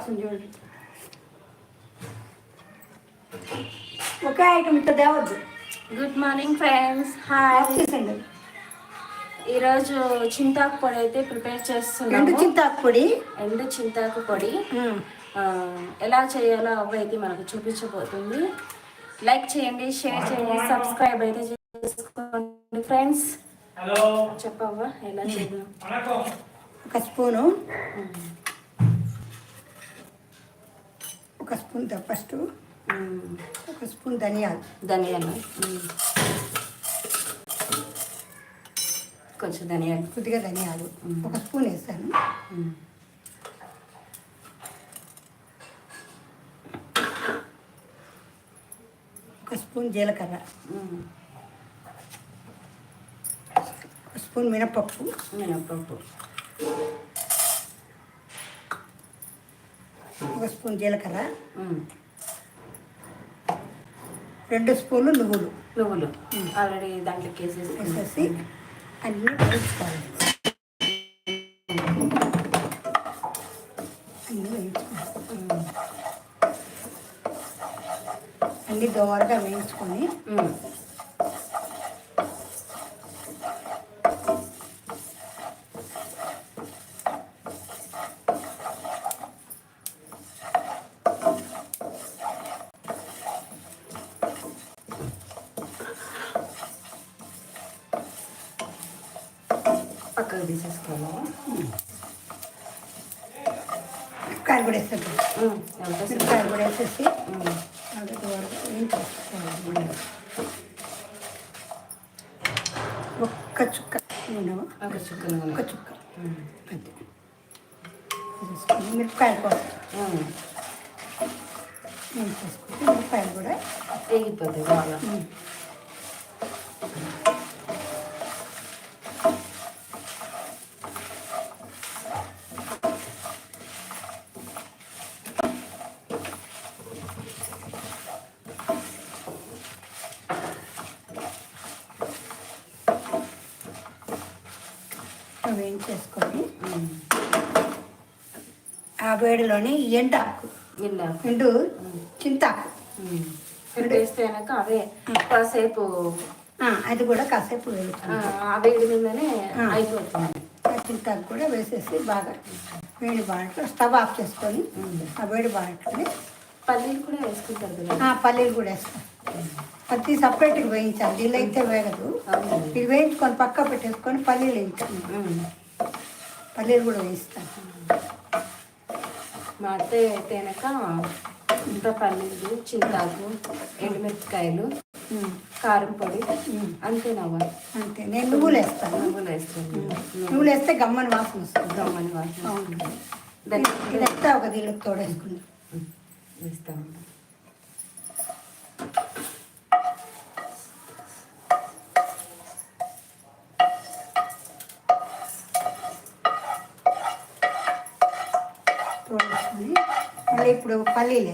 వస్తుంది చూడండి ఒకే ఐటమ్తో తేవద్దు గుడ్ మార్నింగ్ ఫ్రెండ్స్ హాయ్ తీసండి ఈరోజు చింతాకు పొడి అయితే ప్రిపేర్ చేస్తున్నాము. చింతాకు పొడి? ఎండు చింతాకు పొడి. ఆ, ఎలా చేయాలో అవ్వ అయితే మనకు చూపించబోతుంది. లైక్ చేయండి షేర్ చేయండి సబ్స్క్రైబ్ అయితే చేసుకోండి ఫ్రెండ్స్ హలో చెప్పవ్వ ఎలా చేద్దాం? వణకం ఒక స్పూను. Spoon first. ఒక స్పూన్ ధనియాలు. ధనియాలు. కొంచెం ధనియాలు. కొద్దిగా ధనియాలు. ఒక స్పూన్ వేసాను. ఒక స్పూన్ జీలకర్ర. ఒక స్పూన్ మినపప్పు. మినప్పప్పు ఒక స్పూన్ జీలకర్ర. రెండు స్పూన్లు నువ్వులు. నువ్వులు. ఆల్రెడీ దాంట్లోకి వేసేసి వేసేసి అన్నీ వేయించుకోవాలి. అన్నీ వేయించుకోవాలి. అన్నీ దోరగా వేయించుకొని పక్కకు తీసేసుకోవాలి మిరపకాయలు కూడా సేపు? మిరపకాయలు కూడా వేసేసి. దోరగా వేయించుకోవాలి ఒక్క చుక్క ఒక చుక్కలు ఒక్క చుక్క. అంతే. మిరపకాయల కోసం మిరపకాయలు కూడా. వేగిపోతాయి బాగా. వేయించేసుకొని. ఆ వేడిలోనే ఎండాకు. ఎండు చింతాకు. ఇప్పుడు వేస్తే అవే కాసేపు అది కూడా కాసేపు ఆ, వేడి మీదనే అయిపోతుంది. చింతాకు కూడా వేసేసి బాగా వేడి బాగా స్టవ్ ఆఫ్ చేసుకొని ఆ వేడి బాగా పల్లీలు కూడా వేసుకుంటారు పల్లీలు కూడా వేస్తాం. ప్రతి సపరేట్గా వేయించాలి. దీనిలో అయితే వేగదు. ఇది వేయించుకొని పక్క పెట్టేసుకొని పల్లీలు వేయించాలి. మ్మ్. పల్లీలు కూడా వేయిస్తాను. మా అత్తయ్య అయితే ఇంత పల్లీలు చింతాకు ఎండుమిరపకాయలు కారం పొడి. అంతేనవ్వ అంతే నేను నువ్వులు వేస్తాను. నువ్వులు వేస్తాను. నువ్వులు. వేస్తే గమ్మని వాసన వస్తుంది. గమ్మని వాసన ఇది వేస్తే ఒక దీనికి తోడేసుకుంది. వేస్తాము తోడేసుకొని మళ్ళీ ఇప్పుడు పల్లీలు.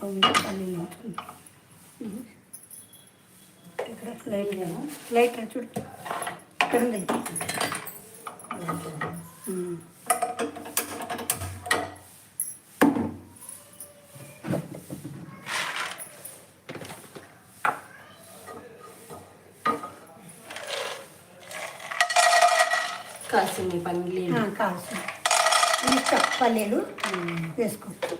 పల్లీలు. లైట్ లైట్ చూడు. ఇక్కడ ఉంది ఉమ్. కాసిన పల్లీలు ఇష్టం పల్లీలు వేసుకోవచ్చు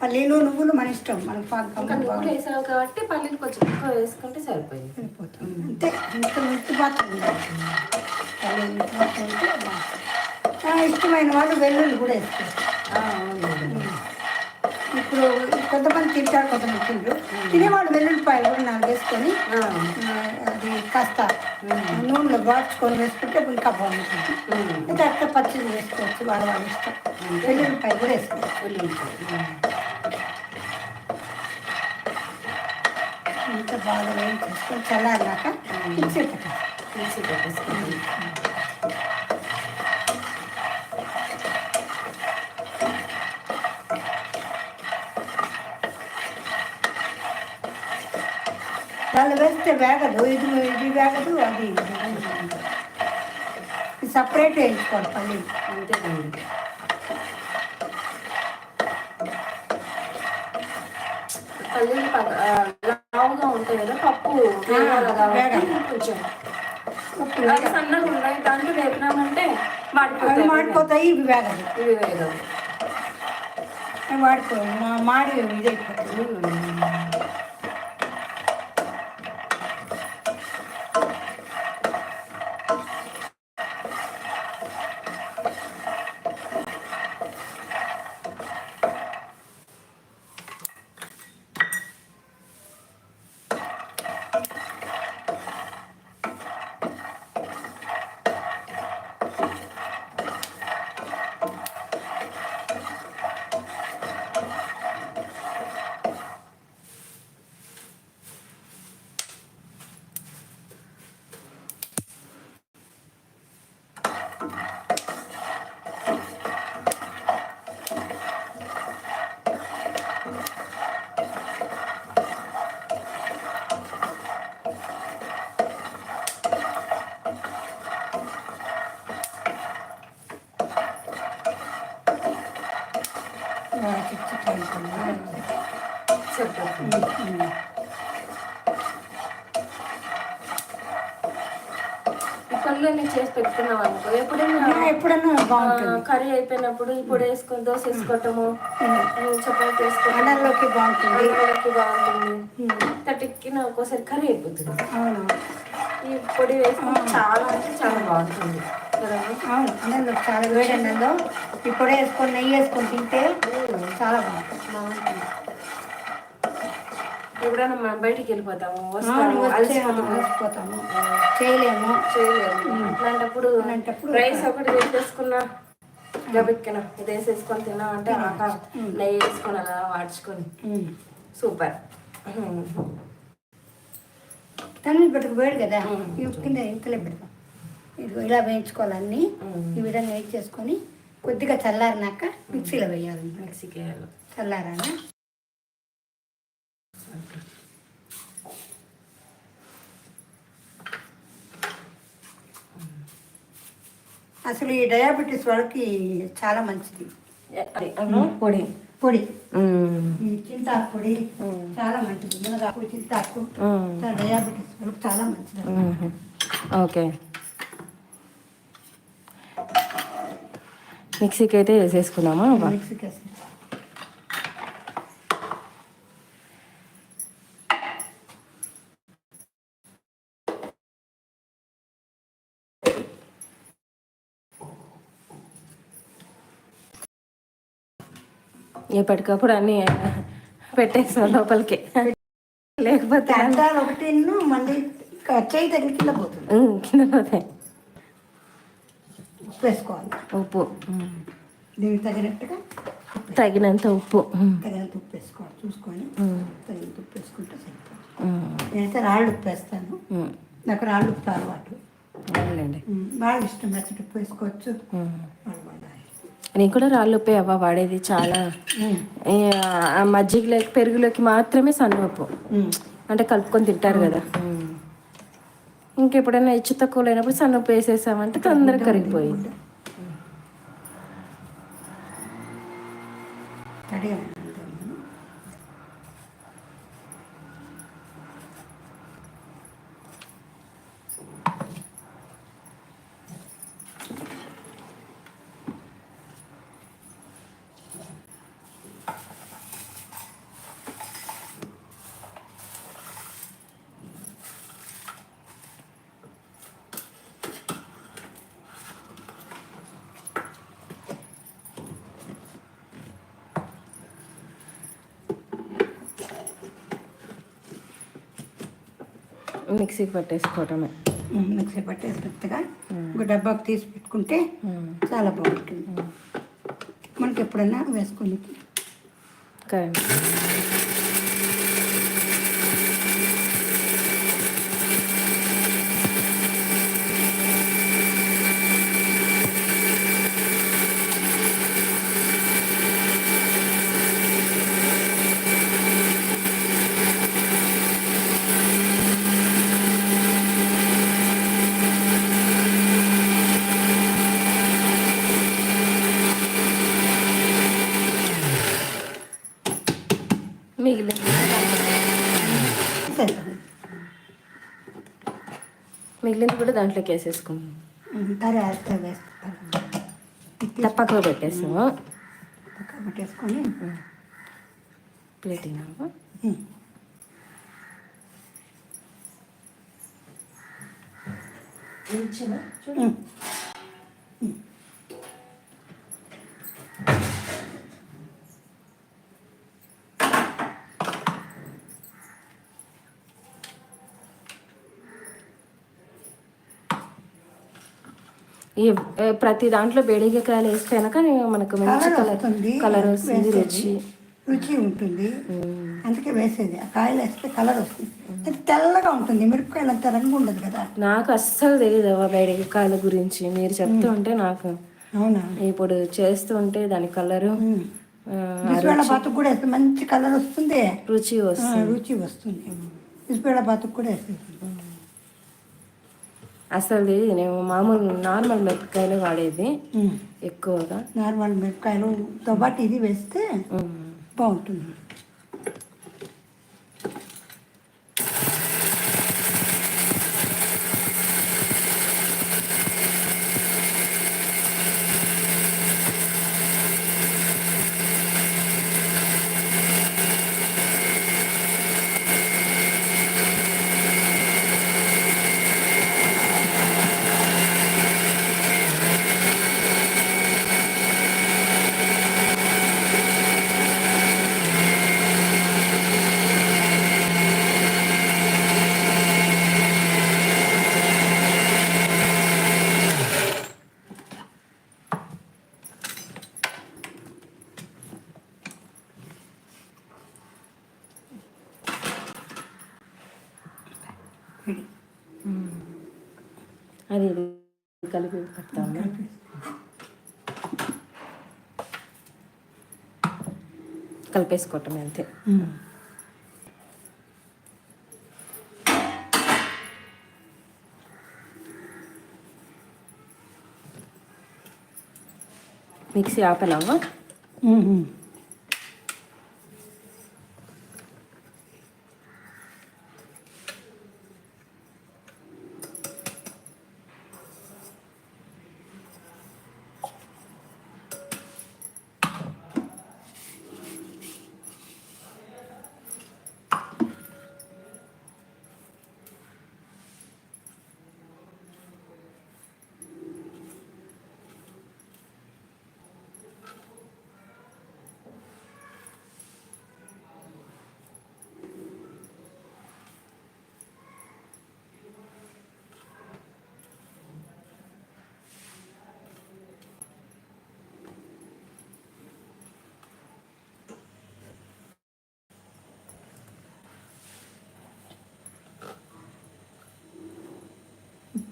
పల్లీలు నువ్వులు మన ఇష్టం. మన పాకం వేసావు కాబట్టి పల్లీలు కొంచెం ఎక్కువ వేసుకుంటే సరిపోయింది. వెళ్ళిపోతుంది అంతే. ఇంత మిర్చి పాత్ర ఉండాలి పల్లీలు మిర్చి పాత్ర ఉంటే బాగుంటుంది. ఆ, ఇష్టమైన వాళ్ళు వెల్లుల్లి కూడా వేసుకోవచ్చు. ఇప్పుడు కొంతమంది తింటారు కొంతమంది తింటారు తినేవాళ్ళు వెల్లుల్లిపాయలు కూడా నాలుగు వేసుకొని అది కాస్త నూనెలో బాచుకొని వేసుకుంటే ఇంకా బాగుంటుంది. అయితే అట్లా పచ్చిది వేసుకోవచ్చు వాళ్ళ వాళ్ళ ఇష్టం. వెల్లుల్లిపాయ కూడా వేసుకోవచ్చు. ఇంత బాగా వేయించేసుకొని చల్లారినాక మిక్సీ పెట్టాలి మిక్సీ దాన్ని వేస్తే వేగదు. ఇది ఇది వేగదు అది ఇది సపరేట్ వేయించుకోవాలి పల్లీలు లావుగా ఉంటాయి కదా పప్పు. కొంచెం. సన్నగా ఉన్నాయి. దాంట్లో వేపినామంటే మాడిపోతాయి మాడిపోతాయి ఇవి వేగదు. ఇవి మాడిపోయి మా మాడి ఇది సరిపోతుంది ఈ పల్లీలు చేసి పెట్టుకున్నాం అనుకో. ఎప్పుడైనా ఆ, బాగుంటుంది. కర్రీ అయిపోయినప్పుడు ఇప్పుడు వేసుకొని దోశ వేసుకోవటము చపాతి వేసుకోవటం అన్నంలోకి బాగుంటుంది. అన్నంలోకి బాగుంటుంది. తటిక్కిన ఒక్కోసారి కర్రీ అయిపోతుంది. ఈ పొడి వేసుకుంటే చాలా అంటే చాలా బాగుంటుంది. అన్నంలో చాలా వేడి అన్నంలో ఇప్పుడే వేసుకొని నెయ్యి వేసుకొని తింటే చాలా బాగుంటుంది. ఎప్పుడైనా మనం బయటికి వెళ్ళిపోతాము వస్తాము అలసిపోతాము. చేయలేము. చేయలేము. అలాంటప్పుడు అలాంటప్పుడు రైస్ ఒకటి వేసేసుకున్నా గబిక్కిన ఇది వేసేసుకొని తిన్నామంటే ఆక నెయ్యి వేసుకొని అలా వాడ్చుకొని. సూపర్. తల్లి పెట్టుకు వేడు కదా. కింద ఇంతలే పెడతాం ఇది ఇలా వేయించుకోవాలన్నీ. ఈ విధంగా వేయించేసుకొని కొద్దిగా చల్లారినాక మిక్సీలో వేయాలి మిక్సీకి. వేయాలి. చల్లారాన అసలు ఈ డయాబెటీస్ వాళ్ళకి చాలా మంచిది. పొడి. పొడి. చింతాకు పొడి చాలా మంచిది. మునగాకు చింతాకు డయాబెటీస్ వాళ్ళకి చాలా మంచిది. ఓకే. మిక్సీకి అయితే వేసేసుకున్నామా మిక్సీకి ఎప్పటికప్పుడు అన్ని పెట్టేస్తాం లోపలికి లేకపోతే ఒకటి మళ్ళీ చేయి తగిలి కింద పోతుంది కింద పోతాయి వేసుకోవాలి. ఉప్పు. దీనికి తగినట్టుగా తగినంత ఉప్పు. తగినంత ఉప్పు వేసుకోవాలి. చూసుకొని తగినంత ఉప్పు వేసుకుంటే సరిపోతుంది. నేనైతే రాళ్ళు ఉప్పు వేస్తాను. నాకు రాళ్ళు ఉప్పు అలవాటు. వాళ్ళకి ఇష్టం నచ్చిన ఉప్పు వేసుకోవచ్చు. నేను కూడా రాళ్ళు ఉప్పే అవ్వ వాడేది చాలా. మజ్జిగలోకి పెరుగులోకి మాత్రమే సన్న ఉప్పు. ఉమ్. అంటే కలుపుకొని తింటారు కదా. ఇంకెప్పుడైనా హెచ్చు తక్కువ లేనప్పుడు సన్న వేసేసామంటే తొందరగా కరిగిపోయింది తడిగా ఉంటుంది. మిక్సీకి పట్టేసుకోవటమే. మిక్సీ పట్టేసి మెత్తగా ఒక డబ్బాకు తీసి పెట్టుకుంటే చాలా బాగుంటుంది. మనకి ఎప్పుడైనా వేసుకొని కరెంట్ మిగిలింది కూడా దాంట్లోకి వేసేసుకున్నాం తప్పక పెట్టేస్తాము పక్క పెట్టేసుకొని ప్లేట్ ఇవ్వమా? ఉమ్. ప్రతి దాంట్లో బేడిగకాయలు వేసిపోయినాక మనకు మంచి కలర్ కలర్ వస్తుంది. రుచి. రుచి ఉంటుంది. అందుకే వేసేది. ఆ కాయలు వేస్తే కలర్ వస్తుంది. తెల్లగా ఉంటుంది మిరపకాయలు అంత రంగు ఉండదు కదా. నాకు అస్సలు తెలియదు బేడిగకాయల గురించి. మీరు చెప్తూ ఉంటే నాకు అవునా? ఇప్పుడు చేస్తూ ఉంటే దాని కలరు బిసిబేళ కూడా వేస్తే మంచి కలర్ వస్తుంది. రుచి వస్తుంది. రుచి వస్తుంది. బిసిబేళ బాతుకు కూడా వేస్తుంది అసలు నేను మామూలు నార్మల్ మిరపకాయలు వాడేది. ఎక్కువగా నార్మల్ మిరపకాయలతో పాటు ఇది వేస్తే ఉమ్. బాగుంటుంది అది కలిపి పెడతాము. కలిపేసుకోవటం అంతే. మిక్సీ ఆపనామా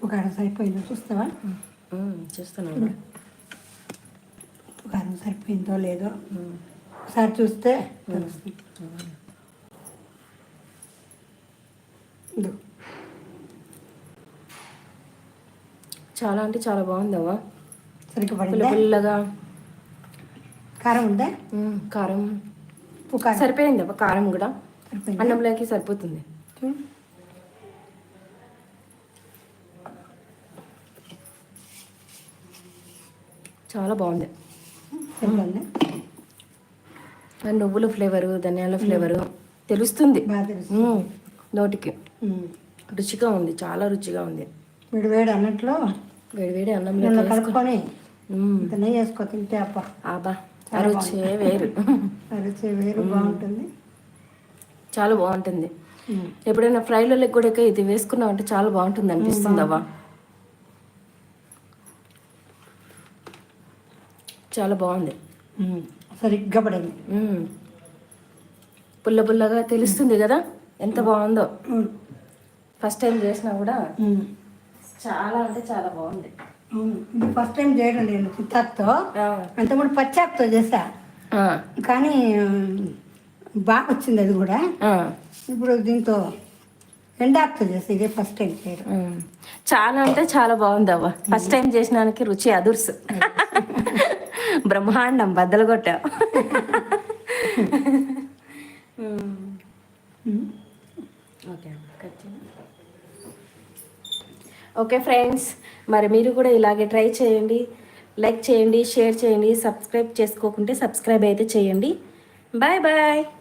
ఉప్పు కారం సరిపోయిందో? చూస్తావా? చూస్తున్నాను. ఉప్పు కారం సరిపోయిందో లేదో ఒకసారి చూస్తే తెలుస్తుంది. చాలా అంటే చాలా బాగుందవ్వా? సరిగ్గా పుల్లగా. కారం ఉందా? కారం. సరిపోయింది అవ్వ కారం కూడా? అన్నంలోకి సరిపోతుంది. చాలా బాగుంది. ఆ నువ్వుల ఫ్లేవరు ధనియాల ఫ్లేవరు తెలుస్తుంది. నోటికి. రుచిగా ఉంది చాలా రుచిగా ఉంది. వేడి వేడి అన్నట్లో? వేడి అన్నంలో కలుపుకొని నెయ్యి వేసుకో తింటే ఆబా ఆ రుచే వేరు. రుచి వేరు బాగుంటుంది. చాలా బాగుంటుంది. ఎప్పుడైనా ఫ్రైలలో కూడా ఇది వేసుకున్నావు అంటే చాలా బాగుంటుంది అనిపిస్తుంది అవ్వ చాలా బాగుంది. సరిగ్గా పడింది. పుల్ల పుల్లగా తెలుస్తుంది కదా ఎంత బాగుందో. ఫస్ట్ టైం చేసినా కూడా. చాలా అంటే చాలా బాగుంది. ఇది ఫస్ట్ టైం చేయడం నేను ఆ, అంతకుముందు పచ్చాకుతో చేసా కానీ బాగా వచ్చింది అది కూడా. ఇప్పుడు దీంతో ఎండాకుతో చేసా ఇదే ఫస్ట్ టైం చేయడం. చాలా అంటే చాలా బాగుంది అవ్వ. ఫస్ట్ టైం చేసినానికి రుచి అదుర్సు. బ్రహ్మాండం బద్దలు ఓకే ఓకే ఫ్రెండ్స్ మరి మీరు కూడా ఇలాగే ట్రై చేయండి లైక్ చేయండి షేర్ చేయండి సబ్స్క్రైబ్ చేసుకోకుంటే సబ్స్క్రైబ్ అయితే చేయండి. Bye bye.